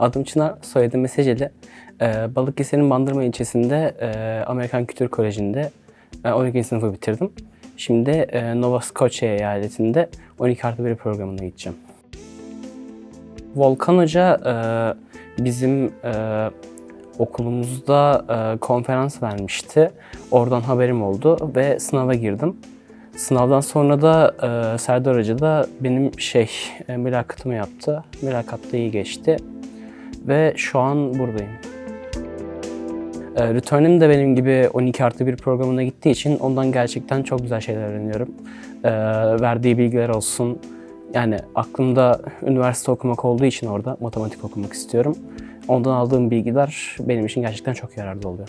Adım Çınar, soyadım Meseceli. Ee, Balıkesir'in Bandırma ilçesinde e, Amerikan Kültür Koleji'nde e, 12. sınıfı bitirdim. Şimdi e, Nova Scotia eyaletinde 12 artı 1 programına gideceğim. Volkan Hoca e, bizim e, okulumuzda e, konferans vermişti. Oradan haberim oldu ve sınava girdim. Sınavdan sonra da e, Serdar Hoca da benim şey e, mülakatımı yaptı. Mülakat da iyi geçti ve şu an buradayım. E, Return'im de benim gibi 12 artı 1 programına gittiği için ondan gerçekten çok güzel şeyler öğreniyorum. E, verdiği bilgiler olsun. Yani aklımda üniversite okumak olduğu için orada matematik okumak istiyorum. Ondan aldığım bilgiler benim için gerçekten çok yararlı oluyor.